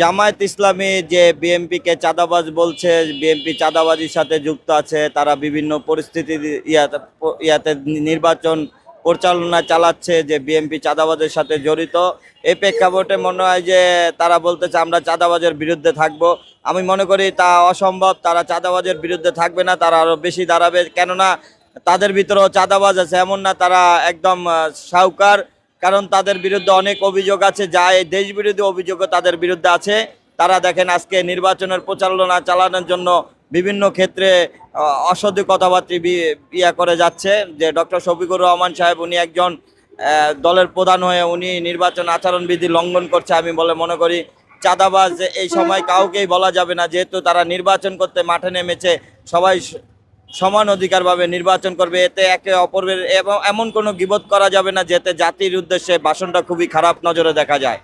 জামায়াত ইসলামী যে বিএমপিকে চাঁদাবাজ বলছে বিএমপি চাঁদাবাজির সাথে যুক্ত আছে, তারা বিভিন্ন পরিস্থিতি ইয়াতে ইয়াতে নির্বাচন পরিচালনা চালাচ্ছে যে বিএমপি চাঁদাবাজের সাথে জড়িত। এই প্রেক্ষাপটে মনে হয় যে তারা বলতেছে, আমরা চাঁদাবাজের বিরুদ্ধে থাকব। আমি মনে করি তা অসম্ভব, তারা চাঁদাবাজের বিরুদ্ধে থাকবে না, তারা আরও বেশি দাঁড়াবে। কেননা তাদের ভিতরেও চাঁদাবাজ আছে, এমন না তারা একদম সাউকার কারণ তাদের বিরুদ্ধে অনেক অভিযোগ আছে যা এই দেশ বিরোধী অভিযোগও তাদের বিরুদ্ধে আছে। তারা দেখেন আজকে নির্বাচনের প্রচারণা চালানোর জন্য বিভিন্ন ক্ষেত্রে অসৎ কথাবার্তা ইয়া করে যাচ্ছে যে ডক্টর শফিকুর রহমান সাহেব উনি একজন দলের প্রধান হয়ে উনি নির্বাচন আচরণবিধি লঙ্ঘন করছে আমি বলে মনে করি। চাঁদাবাজ এই সময় কাউকেই বলা যাবে না যেহেতু তারা নির্বাচন করতে মাঠে নেমেছে সবাই সমান অধিকারভাবে নির্বাচন করবে, এতে একে অপরের এবং এমন কোনো গিবত করা যাবে না যেতে জাতির উদ্দেশ্যে ভাষণটা খুবই খারাপ নজরে দেখা যায়।